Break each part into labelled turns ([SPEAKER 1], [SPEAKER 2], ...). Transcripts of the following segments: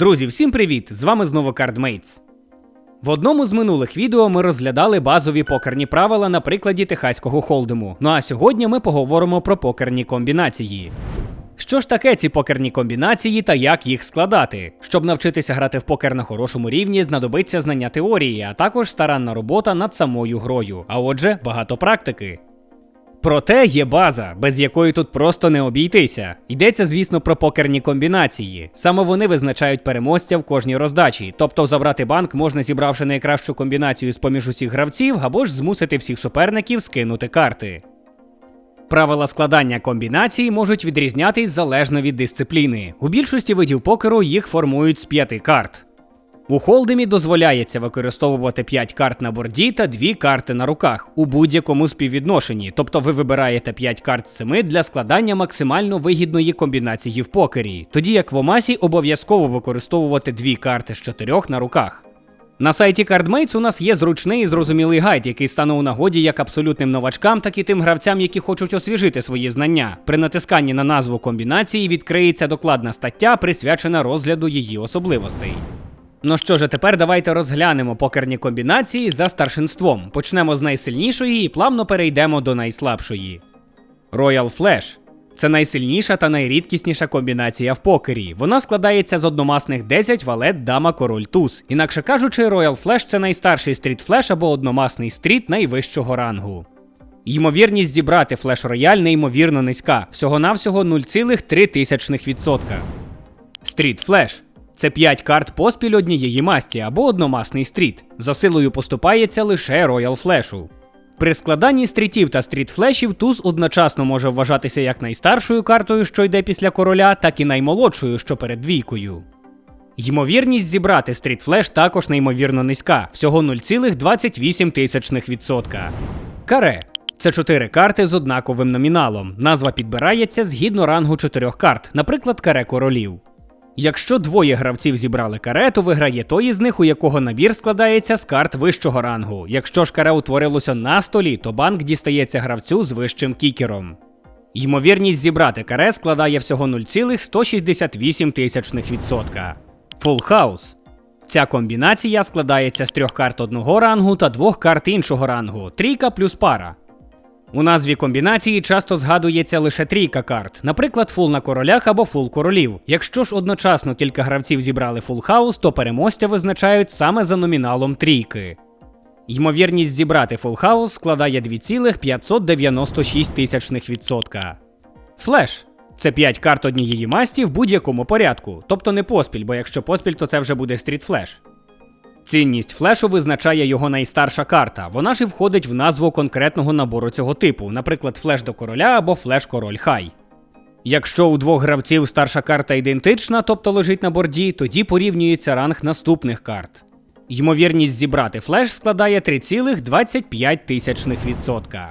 [SPEAKER 1] Друзі, всім привіт! З вами знову CardMates. В одному з минулих відео ми розглядали базові покерні правила на прикладі техаського холдему. Ну а сьогодні ми поговоримо про покерні комбінації. Що ж таке ці покерні комбінації та як їх складати? Щоб навчитися грати в покер на хорошому рівні, знадобиться знання теорії, а також старанна робота над самою грою. А отже, багато практики. Проте є база, без якої тут просто не обійтися. Йдеться, звісно, про покерні комбінації. Саме вони визначають переможця в кожній роздачі. Тобто забрати банк можна зібравши найкращу комбінацію з поміж усіх гравців, або ж змусити всіх суперників скинути карти. Правила складання комбінацій можуть відрізнятись залежно від дисципліни. У більшості видів покеру їх формують з п'яти карт. У холдемі дозволяється використовувати 5 карт на борді та 2 карти на руках у будь-якому співвідношенні, тобто ви вибираєте 5 карт з 7 для складання максимально вигідної комбінації в покері, тоді як в Омасі обов'язково використовувати 2 карти з 4 на руках. На сайті CardMates у нас є зручний і зрозумілий гайд, який стане у нагоді як абсолютним новачкам, так і тим гравцям, які хочуть освіжити свої знання. При натисканні на назву комбінації відкриється докладна стаття, присвячена розгляду її особливостей. Ну що ж, тепер давайте розглянемо покерні комбінації за старшинством. Почнемо з найсильнішої і плавно перейдемо до найслабшої. Royal Flash це найсильніша та найрідкісніша комбінація в покері. Вона складається з одномасних 10 валет, дама, король, туз. Інакше кажучи, Royal Flash це найстарший стріт флеш або одномасний стріт найвищого рангу. Ймовірність зібрати флеш рояль неймовірно низька, всього-навсього 0,3%. Стріт флеш це 5 карт поспіль однієї масті або одномасний стріт. За силою поступається лише Royal Flash. При складанні стрітів та стріт-флешів туз одночасно може вважатися як найстаршою картою, що йде після короля, так і наймолодшою, що перед двійкою. Ймовірність зібрати стріт-флеш також неймовірно низька, всього 0,28%. Каре це 4 карти з однаковим номіналом. Назва підбирається згідно рангу 4 карт, наприклад, каре королів. Якщо двоє гравців зібрали каре, то виграє той із них, у якого набір складається з карт вищого рангу. Якщо ж каре утворилося на столі, то банк дістається гравцю з вищим кікером. Ймовірність зібрати каре складає всього 0,168%. Full House. Ця комбінація складається з трьох карт одного рангу та двох карт іншого рангу трійка плюс пара. У назві комбінації часто згадується лише трійка карт, наприклад, фул на королях або фул королів. Якщо ж одночасно кілька гравців зібрали фул хаус, то переможця визначають саме за номіналом трійки. Ймовірність зібрати фул хаус складає 2,596%. Флеш це 5 карт однієї масті в будь-якому порядку, тобто не поспіль, бо якщо поспіль, то це вже буде стріт флеш. Цінність флешу визначає його найстарша карта. Вона ж і входить в назву конкретного набору цього типу, наприклад, флеш до короля або флеш король хай. Якщо у двох гравців старша карта ідентична, тобто лежить на борді, тоді порівнюється ранг наступних карт. Ймовірність зібрати флеш складає 3,25%.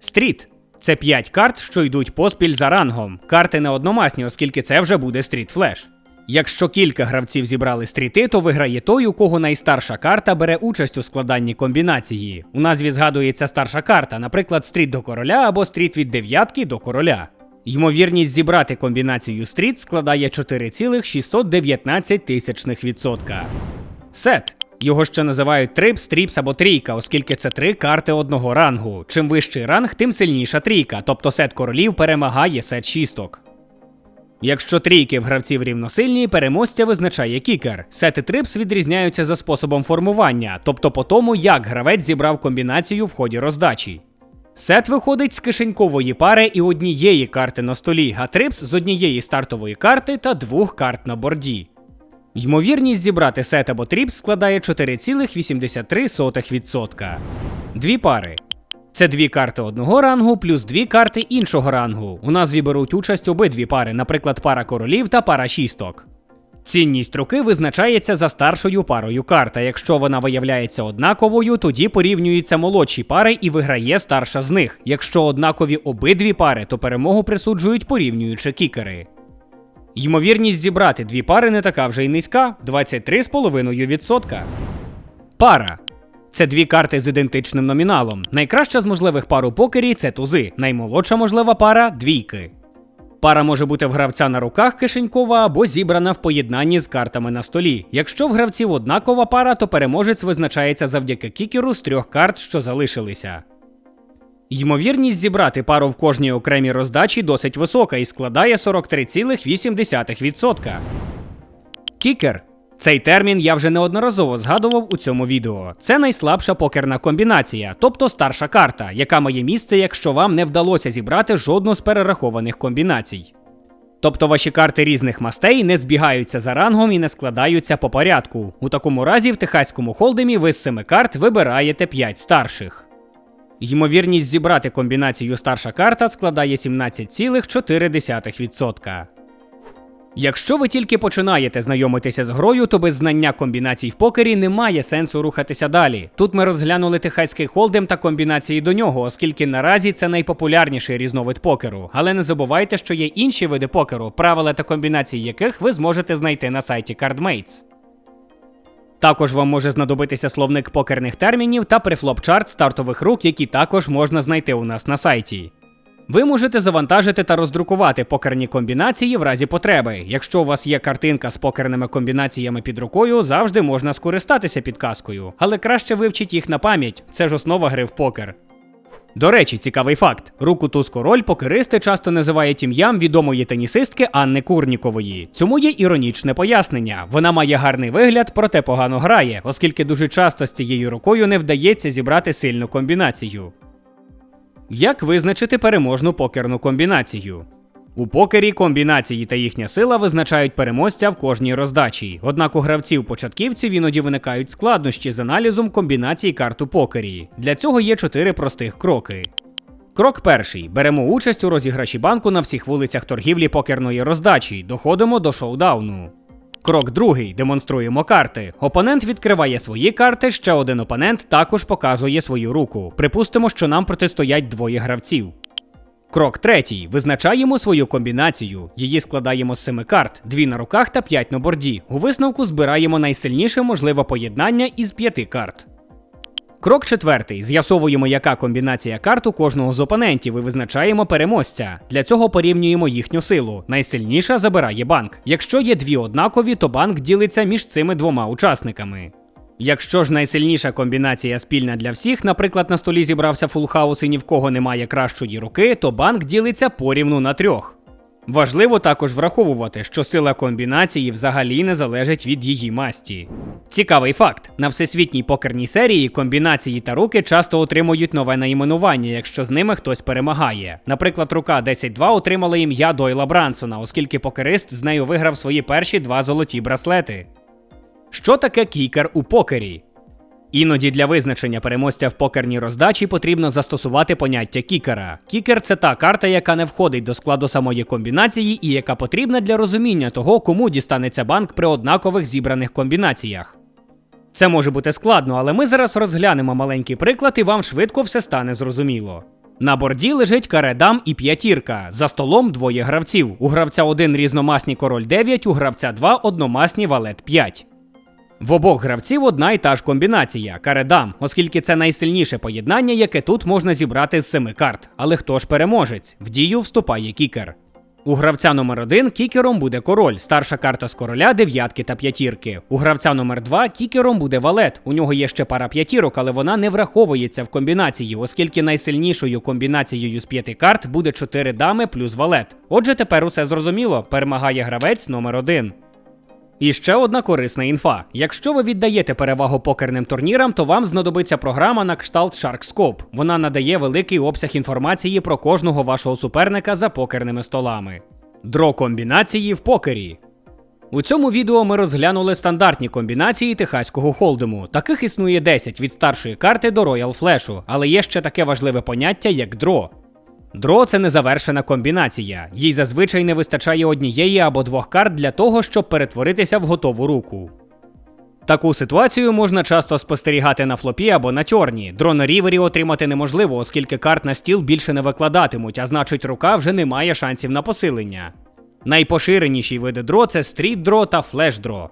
[SPEAKER 1] Стріт це 5 карт, що йдуть поспіль за рангом. Карти не одномасні, оскільки це вже буде стріт флеш. Якщо кілька гравців зібрали стріти, то виграє той, у кого найстарша карта бере участь у складанні комбінації. У назві згадується старша карта, наприклад, стріт до короля або стріт від дев'ятки до короля. Ймовірність зібрати комбінацію стріт складає 4,619%. Сет. Його ще називають трип, стріпс або трійка, оскільки це три карти одного рангу. Чим вищий ранг, тим сильніша трійка, тобто сет королів перемагає сет шісток. Якщо трійки в гравців рівносильні, переможця визначає кікер. Сети трипс відрізняються за способом формування, тобто по тому, як гравець зібрав комбінацію в ході роздачі. Сет виходить з кишенькової пари і однієї карти на столі, а трипс з однієї стартової карти та двох карт на борді. Ймовірність зібрати сет або тріпс складає 4,83%. Дві пари. Це дві карти одного рангу плюс дві карти іншого рангу. У назві беруть участь обидві пари, наприклад, пара королів та пара шісток. Цінність руки визначається за старшою парою карт, а Якщо вона виявляється однаковою, тоді порівнюються молодші пари і виграє старша з них. Якщо однакові обидві пари, то перемогу присуджують порівнюючи кікери. Ймовірність зібрати дві пари не така вже й низька 23,5%. Пара. Це дві карти з ідентичним номіналом. Найкраща з можливих пар у покері це тузи, наймолодша можлива пара двійки. Пара може бути в гравця на руках кишенькова або зібрана в поєднанні з картами на столі. Якщо в гравців однакова пара, то переможець визначається завдяки кікеру з трьох карт, що залишилися. Ймовірність зібрати пару в кожній окремій роздачі досить висока і складає 43,8%. Кікер. Цей термін я вже неодноразово згадував у цьому відео. Це найслабша покерна комбінація, тобто старша карта, яка має місце, якщо вам не вдалося зібрати жодну з перерахованих комбінацій. Тобто ваші карти різних мастей не збігаються за рангом і не складаються по порядку. У такому разі в техаському холдемі ви з семи карт вибираєте 5 старших. Ймовірність зібрати комбінацію старша карта складає 17,4%. Якщо ви тільки починаєте знайомитися з грою, то без знання комбінацій в покері немає сенсу рухатися далі. Тут ми розглянули техаський холдем та комбінації до нього, оскільки наразі це найпопулярніший різновид покеру. Але не забувайте, що є інші види покеру, правила та комбінації яких ви зможете знайти на сайті CardMates. Також вам може знадобитися словник покерних термінів та префлоп-чарт стартових рук, які також можна знайти у нас на сайті. Ви можете завантажити та роздрукувати покерні комбінації в разі потреби. Якщо у вас є картинка з покерними комбінаціями під рукою, завжди можна скористатися підказкою, але краще вивчіть їх на пам'ять, це ж основа гри в покер. До речі, цікавий факт: руку туз король покеристи часто називають ім'ям відомої тенісистки Анни Курнікової. Цьому є іронічне пояснення. Вона має гарний вигляд, проте погано грає, оскільки дуже часто з цією рукою не вдається зібрати сильну комбінацію. Як визначити переможну покерну комбінацію? У покері комбінації та їхня сила визначають переможця в кожній роздачі. Однак у гравців-початківців іноді виникають складнощі з аналізом комбінацій карт у покері. Для цього є чотири простих кроки. Крок перший: беремо участь у розіграші банку на всіх вулицях торгівлі покерної роздачі. Доходимо до шоудауну. Крок другий демонструємо карти. Опонент відкриває свої карти, ще один опонент також показує свою руку. Припустимо, що нам протистоять двоє гравців. Крок третій. Визначаємо свою комбінацію. Її складаємо з семи карт, дві на руках та п'ять на борді. У висновку збираємо найсильніше можливе поєднання із п'яти карт. Крок четвертий. З'ясовуємо, яка комбінація карт у кожного з опонентів і визначаємо переможця. Для цього порівнюємо їхню силу. Найсильніша забирає банк. Якщо є дві однакові, то банк ділиться між цими двома учасниками. Якщо ж найсильніша комбінація спільна для всіх, наприклад, на столі зібрався фулхаус і ні в кого немає кращої руки, то банк ділиться порівну на трьох. Важливо також враховувати, що сила комбінації взагалі не залежить від її масті. Цікавий факт: на всесвітній покерній серії комбінації та руки часто отримують нове найменування, якщо з ними хтось перемагає. Наприклад, рука 10-2 отримала ім'я Дойла Брансона, оскільки покерист з нею виграв свої перші два золоті браслети. Що таке кікер у покері? Іноді для визначення переможця в покерній роздачі потрібно застосувати поняття кікера. Кікер це та карта, яка не входить до складу самої комбінації і яка потрібна для розуміння того, кому дістанеться банк при однакових зібраних комбінаціях. Це може бути складно, але ми зараз розглянемо маленький приклад і вам швидко все стане зрозуміло. На борді лежить каре дам і п'ятірка. За столом двоє гравців. У гравця один різномасні король 9, у гравця 2 одномасні валет 5. В обох гравців одна і та ж комбінація каредам, оскільки це найсильніше поєднання, яке тут можна зібрати з семи карт. Але хто ж переможець? В дію вступає кікер. У гравця номер 1 кікером буде король, старша карта з короля, дев'ятки та п'ятірки. У гравця номер 2 кікером буде валет. У нього є ще пара п'ятірок, але вона не враховується в комбінації, оскільки найсильнішою комбінацією з п'яти карт буде 4 дами плюс валет. Отже, тепер усе зрозуміло. Перемагає гравець номер 1 і ще одна корисна інфа. Якщо ви віддаєте перевагу покерним турнірам, то вам знадобиться програма на кшталт SharkScope. Вона надає великий обсяг інформації про кожного вашого суперника за покерними столами. Дро комбінації в покері. У цьому відео ми розглянули стандартні комбінації техаського холдему. Таких існує 10 від старшої карти до Royal Flash, але є ще таке важливе поняття, як дро. Дро це незавершена комбінація. Їй зазвичай не вистачає однієї або двох карт для того, щоб перетворитися в готову руку. Таку ситуацію можна часто спостерігати на флопі або на тьорні. Дро на рівері отримати неможливо, оскільки карт на стіл більше не викладатимуть, а значить, рука вже не має шансів на посилення. Найпоширеніші види дро це стріт дро та флеш дро.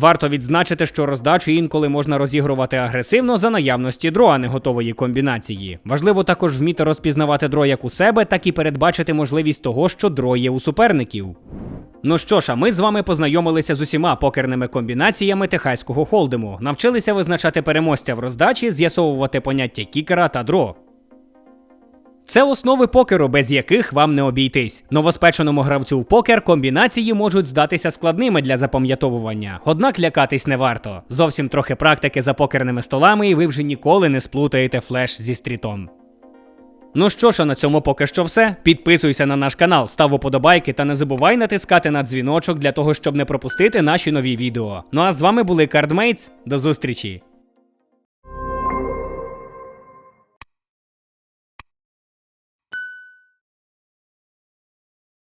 [SPEAKER 1] Варто відзначити, що роздачу інколи можна розігрувати агресивно за наявності дро, а не готової комбінації. Важливо також вміти розпізнавати дро як у себе, так і передбачити можливість того, що дро є у суперників. Ну що ж, а ми з вами познайомилися з усіма покерними комбінаціями техаського холдему, навчилися визначати переможця в роздачі, з'ясовувати поняття кікера та дро. Це основи покеру, без яких вам не обійтись. Новоспеченому гравцю в покер комбінації можуть здатися складними для запам'ятовування, однак лякатись не варто. Зовсім трохи практики за покерними столами, і ви вже ніколи не сплутаєте флеш зі стрітом. Ну що ж, а на цьому поки що все. Підписуйся на наш канал, став уподобайки та не забувай натискати на дзвіночок для того, щоб не пропустити наші нові відео. Ну а з вами були Cardmates. До зустрічі!